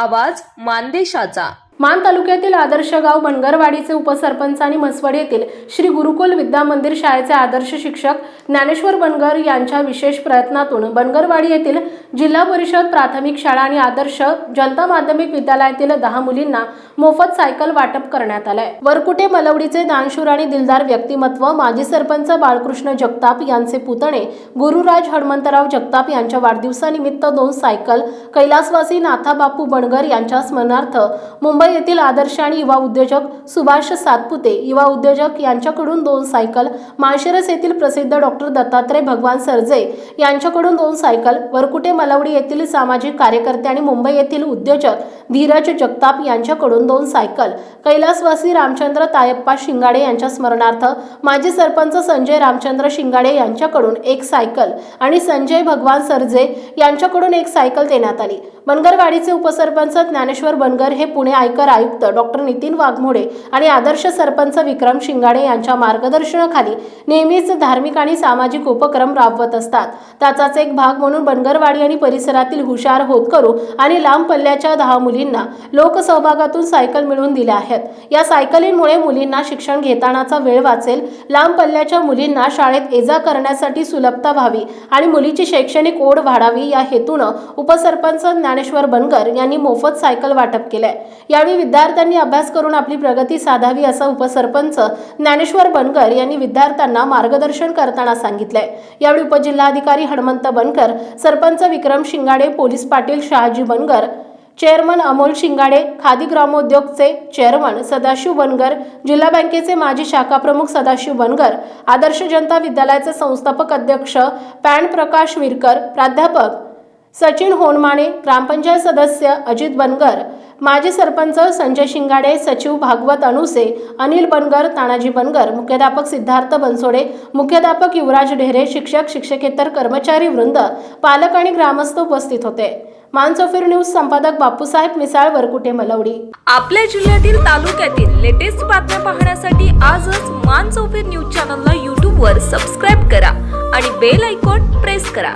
आवाज मानदेशाचा. मान तालुक्यातील आदर्श गाव बनगरवाडीचे उपसरपंच आणि म्हसवड येथील श्री गुरुकुल विद्या मंदिर शाळेचे आदर्श शिक्षक ज्ञानेश्वर बनगर यांच्या विशेष प्रयत्नातून बनगरवाडी येथील जिल्हा परिषद प्राथमिक शाळा आणि आदर्श जनता माध्यमिक विद्यालयातील दहा मुलींना मोफत सायकल वाटप करण्यात आलंय. वरकुटे मलवडीचे दानशूर आणि दिलदार व्यक्तिमत्व माजी सरपंच बाळकृष्ण जगताप यांचे पुतणे गुरुराज हनुमंतराव जगताप यांच्या वाढदिवसानिमित्त दोन सायकल कैलासवासी नाथा बापू बनगर यांच्या स्मरणार्थ मुंबई येथील आदर्श आणि युवा उद्योजक सुभाष सातपुते युवा उद्योजक यांच्याकडून दोन सायकल माळशिरस येथील प्रसिद्ध डॉक्टर दत्तात्रय भगवान सरजे यांच्याकडून दोन सायकल वरकुटे मलवडी येथील सामाजिक कार्यकर्ते आणि मुंबई येथील उद्योजक धीरज जगताप यांच्याकडून दोन सायकल कैलासवासी रामचंद्र तायप्पा शिंगाडे यांच्या स्मरणार्थ माजी सरपंच संजय रामचंद्र शिंगाडे यांच्याकडून एक सायकल आणि संजय भगवान सरजे यांच्याकडून एक सायकल देण्यात आली. बनगरवाडीचे उपसरपंच ज्ञानेश्वर बनगर हे पुणे आयकर आयुक्त डॉक्टर नितीन वाघमोडे आणि आदर्श सरपंच विक्रम शिंगाडे यांच्या मार्गदर्शनाखाली नेहमीच धार्मिक आणि सामाजिक उपक्रम राबवत असतात. त्याचाच एक भाग म्हणून बनगरवाडी आणि परिसरातील हुशार होतकरू आणि लांब पल्ल्याच्या दहा मुलींना लोकसहभागातून सायकल मिळवून दिल्या आहेत. या सायकलींमुळे मुलींना शिक्षण घेतानाचा वेळ वाचेल लांब पल्ल्याच्या मुलींना शाळेत एजा करण्यासाठी सुलभता व्हावी आणि मुलीची शैक्षणिक ओढ वाढावी या हेतूनं उपसरपंच ज्ञानेश्वर बनगर यांनी मोफत सायकल वाटप केलंय. यावेळी विद्यार्थ्यांनी अभ्यास करून आपली प्रगती साधावी असं उपसरपंच ज्ञानेश्वर बनकर यांनी विद्यार्थ्यांना मार्गदर्शन करताना सांगितलंय. यावेळी उपजिल्हाधिकारी हनुमंत बनकर सरपंच विक्रम शिंगाडे पोलीस पाटील शहाजी बनगर चेअरमन अमोल शिंगाडे खादी ग्रामोद्योगचे चेअरमन सदाशिव बनगर जिल्हा बँकेचे माजी शाखा प्रमुख सदाशिव बनगर आदर्श जनता विद्यालयाचे संस्थापक अध्यक्ष पॅन प्रकाश विरकर प्राध्यापक सचिन होनमाने ग्रामपंचायत सदस्य अजित बनगर माजी सरपंच संजय शिंगाडे सचिव भागवत अणुसे अनिल बनगर तानाजी बनगर मुख्याध्यापक सिद्धार्थ बनसोडे मुख्याध्यापक युवराज ढेरे शिक्षक शिक्षकेतर कर्मचारी वृंद पालक आणि ग्रामस्थ उपस्थित होते. मानसोफिर न्यूज संपादक बापूसाहेब मिसाळ वरकुटे मलवडी. आपल्या जिल्ह्यातील तालुक्यातील लेटेस्ट बातम्या पाहण्यासाठी आजच मान न्यूज चॅनलला यूट्यूबवर सबस्क्राईब करा आणि बेल आयकॉन प्रेस करा.